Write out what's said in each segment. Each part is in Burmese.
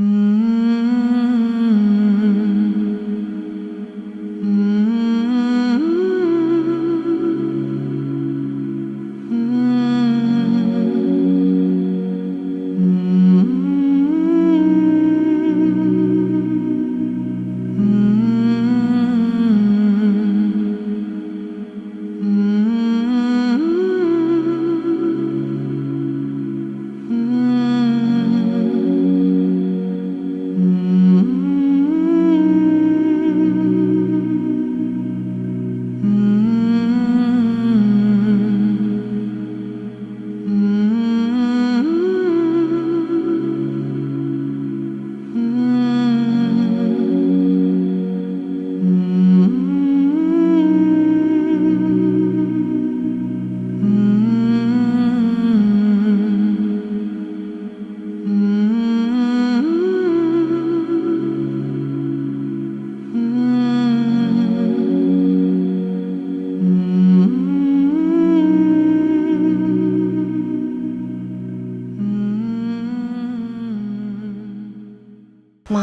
Mm.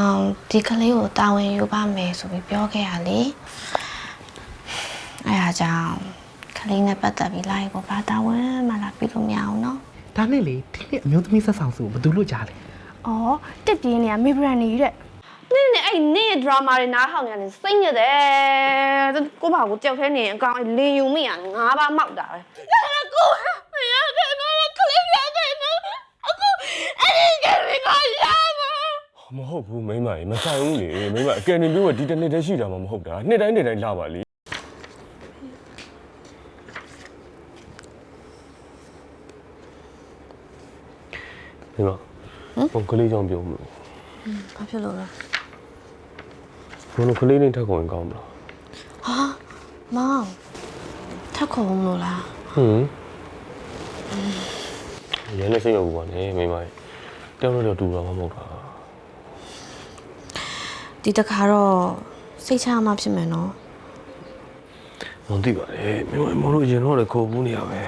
မောင်ဒီကလေးကိုတာဝန်ယူပါမယ်ဆိုပြီးပြောခဲ့ရလေအဲအားကြောင့်ကလေးနဲ့ပတ်သက်ပြီးလိုက်ကိုဘာတာဝန်မှလာပြီးလို့မရအောင်နော်ဒါနဲ့လေဒီနေ့အမျိုးသမီးဆက်ဆောင်စုကိုဘယ်သူလို့ကြားလဲ။အော်တက်ပြင်းနေရမေဘရန်နေတဲ့နင်းနဲ့အဲ့နင်းဒရာမာတွေနားထောင်နေတယ်စိတ်ညစ်တယ်ကိုဘာကိုကြောက်ခဲနေရင်အကောင်အဲ့လင်ယူမိရတယ်ငါးပါးမောက်တာပဲကိုမရခဲ့တော့ခလေးပြခဲ့တော့အခုအဲ့ဒီကလေးကရမှာ မဟုတ်ဘူးမိမကြီးမဆိုင်ဘူးလေမိမအကယ်ဒမီကဒီတစ်နှစ်တည်းရှိတာမှမဟုတ်တာနှစ်တိုင်းနှစ်တိုင်းလာပါလေမိမဟိုကလေးကြောင့်ပြုံးမလို့ဘာဖြစ်လို့လဲဘုံကလေးနဲ့ထက်ကုန်ရင်ကောင်းမလားဟာမောင်ထက်ခုံလို့လားဟွန်းရန်နဲ့စိတ်ရောက်ဘူးပါနဲ့မိမကြီးတောင်းတော့တူတာမှမဟုတ်တာ ဒီတခါတော့စိတ်ချမှဖြစ်မယ်နော်မသိပါနဲ့မိမမလို့ရင်တော့လည်းခေါ်ဘူးနေရပဲ။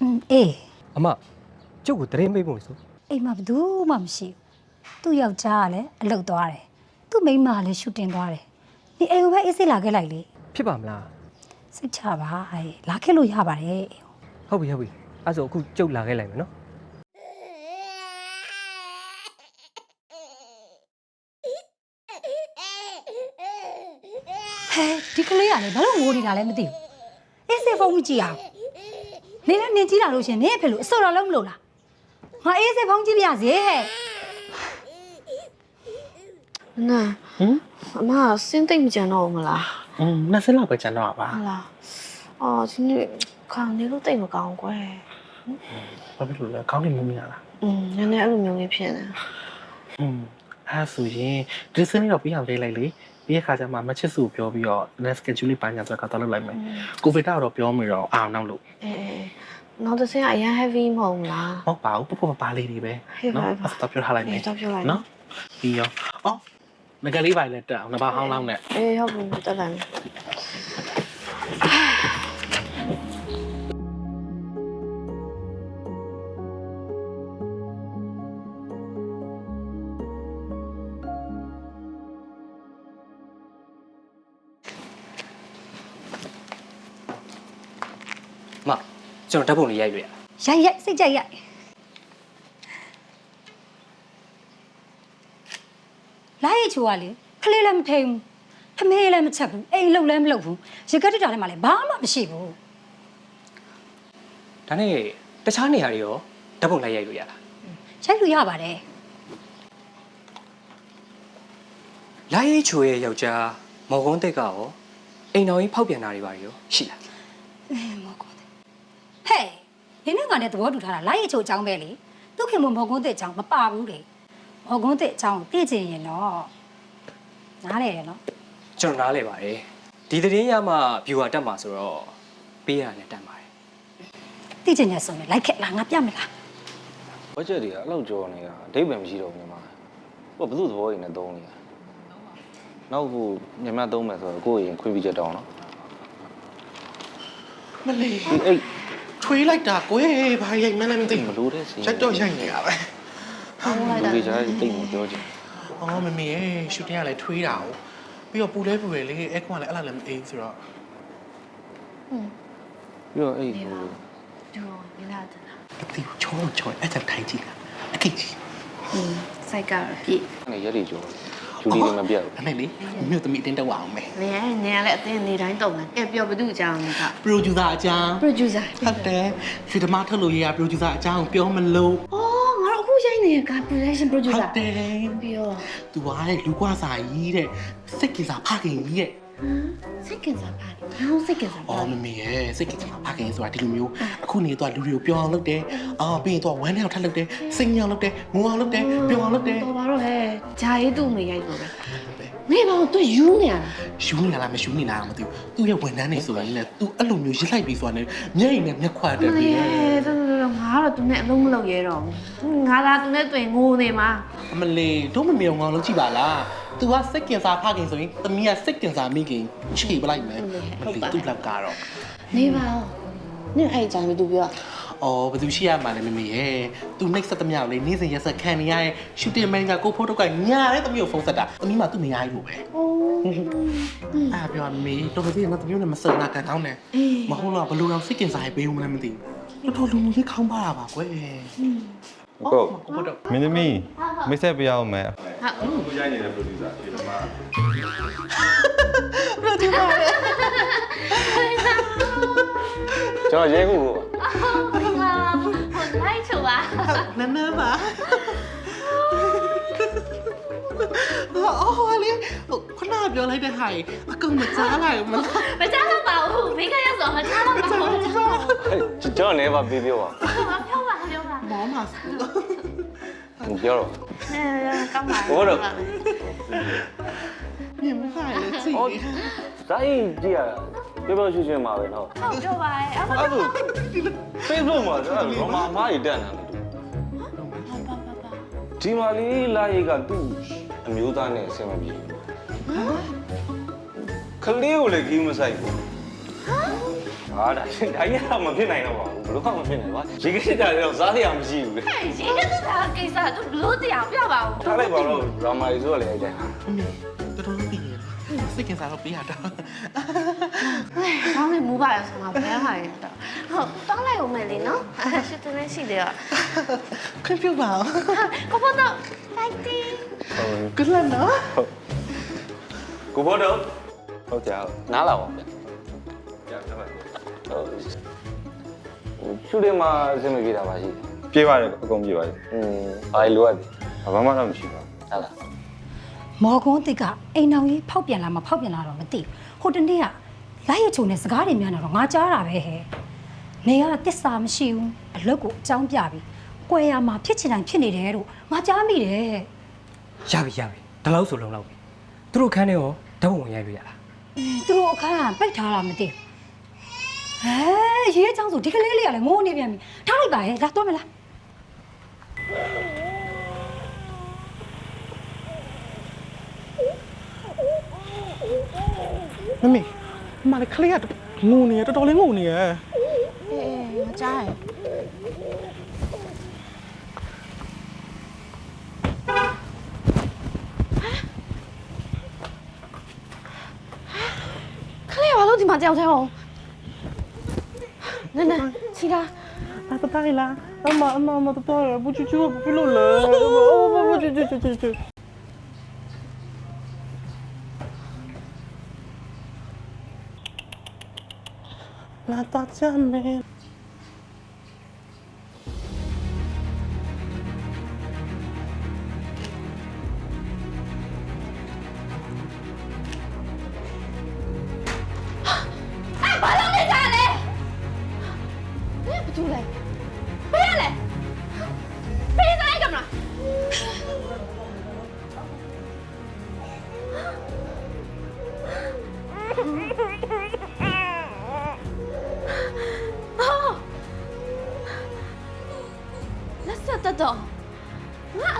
อืมအေးအမကျုပ်ကိုတရင်မေးဖို့ဆိုအိမ်မှာဘယ်သူမှမရှိဘူး။သူ့ယောက်ျားကလည်းအလုပ်သွားတယ်။သူ့မိန်းမကလည်းရှူတင်သွားတယ်။ဒီအိမ်ကိုပဲအေးစိတ်လာခဲ့လိုက်လေဖြစ်ပါမလား။ စိတ်ချပါအေးလာခဲ့လို့ရပါတယ်ဟုတ်ပြီဟုတ်ပြီအဲ့ဆိုအခုကျုပ်လာခဲ့လိုက်မယ်နော်။ဟဲဒီကလေးကလည်းဘာလို့ငိုနေတာလဲမသိဘူး။အေးစိတ်ဖုန်းမကြည့်အောင်။နေလည်းနင်ကြည့်လာလို့ရှရင်နင်အဖေလို့အစော်တော်လုံးမလို့လား။ငါအေးစိတ်ဖုန်းကြည့်ပြရစေဟဲ့နာဟမ်အမကစင်းသိမ့်မကြံတော့ဘူးမလား อืมနှစ်စက်လောက်ပဲကျန်တော့ပါ ဟုတ်လားအော်ဒီနေ့ခေါင်းနေလို့တိတ်မကောင်းကွယ် ဘာဖြစ်လို့လဲခေါင်းနေမမြင်လား อืมနည်းနည်းအဲ့လိုမျိုးလေးဖြစ်နေ อืมအဲ့ဆိုရင်ဒီစင်းလေးတော့ပြီးအောင်လေးလိုက်လေပြီးရခါကျမှမချစ်စုကိုပြောပြီးတော့ next schedule လေးပိုင်းညာဆိုတော့ကတော့လုပ်လိုက်မယ်ကိုဗစ်တော့ပြောမိတော့အောင်နောက်လို့ အေးအေးနောက်တစ်ဆင့်ကအရင် heavy မဟုတ်ဘူးလား ဟုတ်ပါဘူးပပပပါလေးတွေပဲ ဟေးပါ နော် ပါ အဲ့တော့ပြောထားလိုက်မယ် အေးတော့ပြောလိုက် နော်ပြီးရောအော် ငကလေးပါလေတက်အောင်နှစ်ပါးဟောင်းလောင်းနဲ့အေးဟုတ်ဘူးတက်တယ်မကျွန်တော်ဓာတ်ပုံလေးရိုက်ပြရ။ရိုက်ရိုက်စိတ်ကြိုက်ရိုက်။လာရဲ့ ချိုကလေခလေးလည်းမထိန်ဘူး။ထမင်းလည်းမချက်ဘူး။အိမ်လုံလည်းမလုံဘူး။ရေကက်တက်တာလည်းမလည်းဘာမှမရှိဘူးဒါနဲ့တခြားနေရာတွေရောဓာတ်ပုံလိုက်ရိုက်လို့ရလား။ရိုက်လို့ရပါတယ်လာရေးချိုရဲ့ယောက်ျားမော်ကွန်းတက်ကရောအိမ်တော်ကြီးဖောက်ပြန်တာတွေပါရောရှိလား။အဲမော်ကွန်းတဲ့။ဟဲ့ဒီနေ့ကလည်းသဘောတူထားတာလာရဲ့ချိုအကြောင်းပဲလေ။သူခင်မမော်ကွန်းတဲ့အကြောင်းမပါဘူးလေ။မော်ကွန်းတဲ့အကြောင်းကိုသိချင်ရင်တော့ နားလေတယ်နော်ကျွန်တော်နားလဲပါတယ်ဒီသတင်းရမှ viewer တက်မှာဆိုတော့ပေးရတယ်တက်ပါတယ်။သိချင်ရဆိုရင်လိုက်ခဲ့လားငါပြမလားဘတ်ဂျက်တွေကအဲ့လောက်ကျော်နေတာအဓိပ္ပာယ်မရှိတော့ဘူးညီမဟိုကဘယ်သူသဘောရည်နဲ့သုံးနေတာနောက်ခုညီမသုံးမယ်ဆိုတော့ကိုယ့်ရင်ခွင့်ပြုချက်တောင်းနော်မလေးဒီအိတ်ထွေးလိုက်တာကွယ်ဘာရိုက်မှန်းလည်းမသိမဘူးလို့တဲ့စီရိုက်တော့ရိုက်နေတာပဲလူတွေကြားတိတ်မပြောချင် အော်မမေရဲ့ရှူတင်ကလည်းထွေးတာ哦ပြီးတော့ပူလဲပူတယ်လေအဲကွန်ကလည်းအဲ့လားလည်းမအေးဆိုတော့ပြီးတော့အဲ့ဟိုဒူရလာတနာဒီချောချောအဲ့ချက်ထိုင်ကြည့်လားအကိတ်ကြီးဟင်းစိုက်ကတော့ပြည့်နဲ့ရက်တွေကျော်ကျူလီလည်းမပြတ်ဘူးအဲ့လေမြို့သမီးအတင်းတော့အောင်မယ်လေညံလည်းအတင်းနေတိုင်းတုံတယ်ကဲပြောဘသူအကြောင်းလဲကပရိုဂျူဆာအကြောင်းပရိုဂျူဆာဟုတ်တယ်ရွှေဓမားထုတ်လို့ရရပရိုဂျူဆာအကြောင်းပြောမလို့ နေတဲ့က production ဟုတ် producer တယ်ပြီးတော့သူကတဲ့လူကွာစာကြီးတဲ့စိတ်ကစားဖခင်ကြီးရဲ့စိတ်ကင်စားပါတယ်။ဘာလို့စိတ်ကင်စားပါအော်မလဲ မေရဲ့စိတ်ကစားဖခင်ဆိုတာဒီလိုမျိုးအခုနေတော့လူတွေကိုပြောအောင်လုပ်တယ်အော်ပြီးရင်တော့ဝမ်းထဲအောင်ထပ်လုပ်တယ်စိတ်ညောင်လုပ်တယ်ငိုအောင်လုပ်တယ်ပြောအောင်လုပ်တယ်တော်ပါတော့ဟဲ့။ဂျာရေးသူ့မေရိုက်တော့ပဲ။နေပါတော့သူယူနေရတာယူနေလားမယူနေလားမသိဘူးသူ့ရဲ့ဝန်ထမ်းတွေဆိုရင်လည်းသူအဲ့လိုမျိုးရစ်လိုက်ပြီးဆိုတာနဲ့မျက်ရည်နဲ့မျက်ခွာ။တက်မပြီးလေးတော်တော်ငါ ကတော့သူနဲ့အလုံးမလုပ်ရဲတော့ဘူး။ငါသာသူနဲ့တွေ့ငိုနေမှာအမလေးတို့မမေအောင်ငေါလုံးကြည့်ပါလားသူကစိတ်ကင်စားဖခင်ဆိုရင်သမီးကစိတ်ကင်စားမိခင်ခြေပလိုက်မယ်မလေးသူ့လောက်ကတော့။နေပါဦး။နေအဲ့အကြောင်းလေးသူပြောအော်ဘယ်သူရှိရမှာလဲမမေရဲ့သူနှိပ်ဆက်သမျှကိုလေနေ့စဉ်ရက်ဆက်ခံနေရရဲ့ရှူတင်မန်နေဂျာကိုဖိုးတော့ကညာတဲ့သမီးကိုဖုန်းဆက်တာသမီးမှသူ့မရဘူးပဲ။အိုးအာပြောမမေတော်တော်ကြီးတော့သမီးနဲ့မစနာကန်တောင်းနဲ့မဟုတ်လားဘလို့တော့စိတ်ကင်စားရေးပေးဦးမလဲမသိဘူး တော်တော်လူမှုကြီးခေါင်းပါတာပါကွယ်ကိုကိုတော့မင်းသမီးမိတ်ဆက်ပြရအောင်မယ်ကျွန်တော်ရဲခုကိုလိုက်ချပါနန်းနန်းပါအော်ဟိုလေခဏပြောလိုက်တဲ့ဟာအကောင်မကြားလိုက်ဘူးမလားမချတော့ပါ ဘူးမိခရဆိုမချတော့ပါဘူးကျွန်တော်နေပါပြေးပြောပါပြောပါပြောပါမောင်မစပြောတော့ အဲကောင်းပါဘိုးတော့ မြင်မခိုင်လေကြည့်ဟောဇာတ်ကြည့်ရပြောပြောရွှေရွှေမှာပဲနော်ဟုတ်ပြောပါရဲ့အဲ့အဲ့ဒါ Facebook မှာကျွန်တော်ရောမအမားကြီးတက်နေတာလေဒီမာလီလာရီကသူ့အမျိုးသားနဲ့အဆင်မပြေဘူးခလေးကိုလည်းကြီးမဆိုင်ဘူး ဟာဒါဒါကြီးတော့မဖြစ်နိုင်တော့ပါဘူးဘလို့မှမဖြစ်နိုင်ပါရေကစ်တာတော့စားရမရှိဘူးလေရေကစားကိစ္စသူလို့တရားပြပါဦးထားလိုက်ပါတော့ဒရာမာကြီးဆိုလည်းအဲ့ဒါတော်တော်ပြီးရစိတ်ကင်စားတော့ပြရတာ။ကောင်းနေမူပါရဆိုမှာဘယ်ဟာလဲတော့။ဟုတ်တောင်းလိုက်အောင်မယ်လေနော်။ရှစ်တန်းရှိတယ်တော့ခွင့်ပြုပါဦး။ကိုဖို့တော့ fighting ကလန်နော်ကိုဘောတော့ဟုတ်ကြဟုတ်နားလာပါဗျာကြာတော့ဟုတ် ရှူတယ်မှာအဆင်မပြေတာပါရှိတယ်ပြေးပါတယ်အကုန်ပြေးပါတယ်อืมဘာလို့လိုအပ်လဲဘာမှတော့မရှိပါဘူးဟုတ်လားမော်ကွန်းတစ်ကအိမ်အောင်ကြီးဖောက်ပြန်လာမဖောက်ပြန်လာတော့မသိဘူးဟိုတနေ့ကလိုက်ရချုံနဲ့စကားတွေများနေတော့ငါကြားတာပဲဟဲ့နေကတစ္ဆာမရှိဘူးအလုတ်ကိုအကြောင်းပြပြီးကွယ်ရမှာဖြစ်ချင်တိုင်းဖြစ်နေတယ်လို့ငါကြားမိတယ်ရပြီရပြီဒါလောက်ဆိုလုံလောက်ပြီသူတို့ခန်းထဲရောဓာတ်ပုံဝင်ရိုက်လို့ရလား သူတို့အခန်းကပိတ်ထားတာမသိဘူးဟဲ ရေးအကြောင်းဆိုဒီကလေးလေးကလည်းငိုနေပြန်ပြီထားလိုက်ပါရဲ့လာတော့မလားမမေမလေးခလေးကငုံနေရတော်တော်လေးငုံနေရ။အေးငါကြားတယ်။ခလေးဘာလို့ဒီမှာကြောက်သေးအောင်။ 奶奶起开拿个袋啦妈妈妈妈的袋儿不去揪不会漏了不不不去去去去去去拿到家没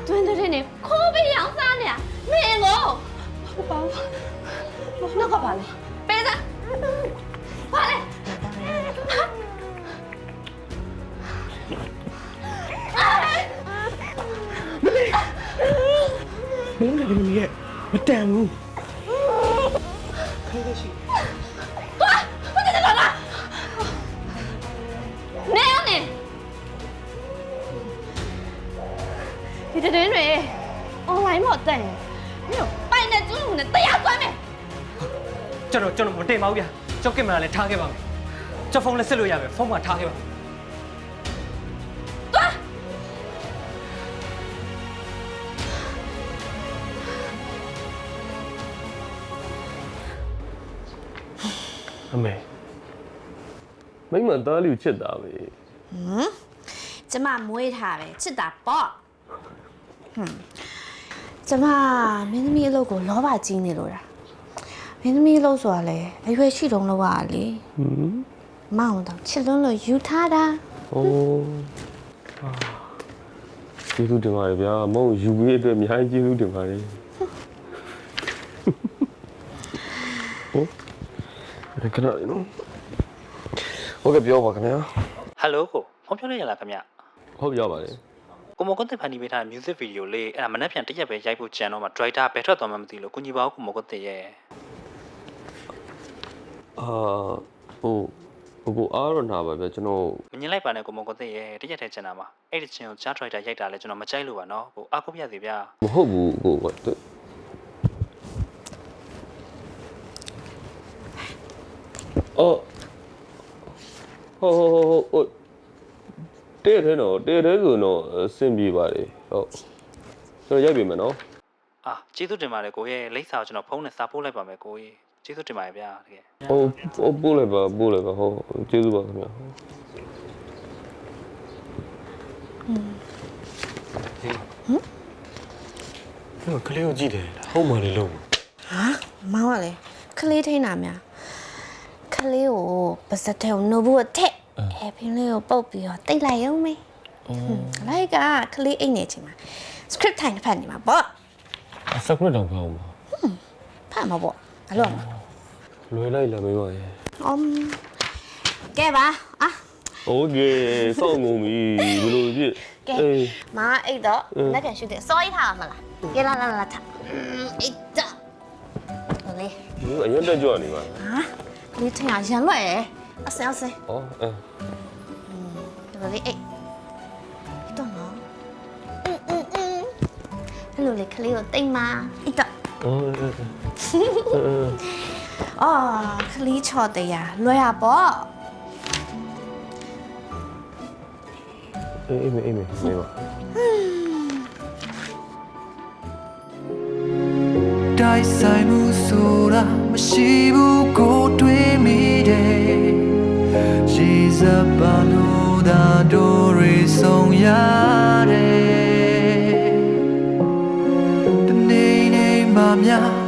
အတွင်းသတင်းနဲ့ခိုးပြီးရောင်းစားနေတာမင်းကိုဟုတ်ပါဘူးနောက်ကပါလေပေးစားပါလေမလေးမင်းလည်းဒီမီးရဲ့မတန်ဘူးခဲရရှိ ဒီတဲ့တွေ online မှာတက်ရင်မြို့ပိုင်တဲ့ကျွန်းနဲ့တရားစွဲမယ်ကျွန်တော်ကျွန်တော်မတင်ပါဘူးဗျာကျောက်ကင်မရာလည်းထားခဲ့ပါမယ်ကျောက်ဖုန်းလည်းဆက်လို့ရမယ်ဖုန်းမှာထားခဲ့ပါမယ်အမေမိမသားလေးကိုချစ်တာပဲကျမမွေးထားပဲချစ်တာပေါ့ ဟွန်းကျမမင်းသမီးအလုပ်ကိုလောဘကြီးနေလို့တာမင်းသမီးအလုပ်ဆိုတာလေအရွယ်ရှိတုံးလောက်ရလေဟွန်းမောင်တော့ချစ်လွန်းလို့ယူထားတာအိုးအာကျေးဇူးတင်ပါတယ်ဗျာမဟုတ်ယူပြီးအတွက်အများကြီးကျေးဇူးတင်ပါတယ်ဟုတ်ရကနာနော်ဟုတ်ကဲ့ပြောပါခင်ဗျာဟယ်လိုကိုဖုန်းပြောလိုက်ရလားခင်ဗျဟုတ်ရပါတယ် ကိုမကွန်တက်ဖန်တီးပေးထားတဲ့ music video လေးအဲ့ဒါမနေ့ပြန်တစ်ရက်ပဲရိုက်ဖို့ကြံတော့မှ director ဘယ်ထွက်သွားမှမသိလို့ကိုကြီးပါဦးကိုမကွန်တက်ရဲ့အာဟိုဟိုကိုအားရနာပါဗျာကျွန်တော်မငင်းလိုက်ပါနဲ့ကိုမကွန်တက်ရဲ့တစ်ရက်ထဲကျန်တာမှာအဲ့ဒီချင်းကိုကြား director ရိုက်တာလဲကျွန်တော်မကြိုက်လို့ပါနော်ကိုအားကိုပြရစီဗျာမဟုတ်ဘူးကိုကတအော်ဟိုဟိုဟို ဟိုတဲ့တဲ့နော်တဲ့တဲ့ဆိုတော့အဆင်ပြေပါတယ်ဟုတ်ကျွန်တော်ရိုက်ပြီမယ်နော်အာကျေးဇူးတင်ပါတယ်ကိုရဲ့လိပ်စာကိုကျွန်တော်ဖုန်းနဲ့စာပို့လိုက်ပါမယ်ကိုရဲ့ကျေးဇူးတင်ပါတယ်ဗျာတကယ်ဟိုဟိုပို့လိုက်ပါပို့လိုက်ပါဟုတ်ကျေးဇူးပါခင်ဗျာဟိုကလေးကိုကြည့်တယ်ဟုတ်မှလေလို့ဟာမောင်ကလေခလေးထိန်းတာများခလေးကိုပါစက်ထဲကိုနို့ဘူးအထက် အဲဖင်းလေးကိုပုတ်ပြီးတော့တိတ်လိုက်ရုံမေလိုက်ကခလေးအိတ်နေချိန်မှာ script ထိုင်တစ်ဖက်နေမှာပေါ့ စကရတော့ဖောင်းပါ ဖတ်မှာပေါ့ဘာလို့လဲ လွယ်လိုက်လာမင်းပါရဲ့ အမ်ကဲပါအာ โอเคစောင့်ငုံပြီဘယ်လိုဖြစ် ကဲ အေး မအိတ်တော့ အင်း လက်ကန်ရှူတယ်စောရထားမှာလားကဲလာလာလာထားအင်းအိတ်တော့ဟိုလေ ဒီအရင်တက်ကြွနေပါ ဟာလေးထင်ရရန်လွတ်ရဲ့ အစင်အစင်ဩအဲဒီလိုလေးအိတ်တော့နော်အင်းအင်းအင်းဟဲ့လိုလေခလေးကိုတိတ်မာအိတ်တော့ဩအဲအော်ခလေးချော်တရားလွယ်ရပေါ့အေးအေးအေးမေးပါတိုက်ဆိုင်မှုဆိုတာမရှိဘူးကိုတွေးမိတယ်ရှိ စပါလို့သာတို့ရီဆုံးရတယ်တနေ့နေ့မှများ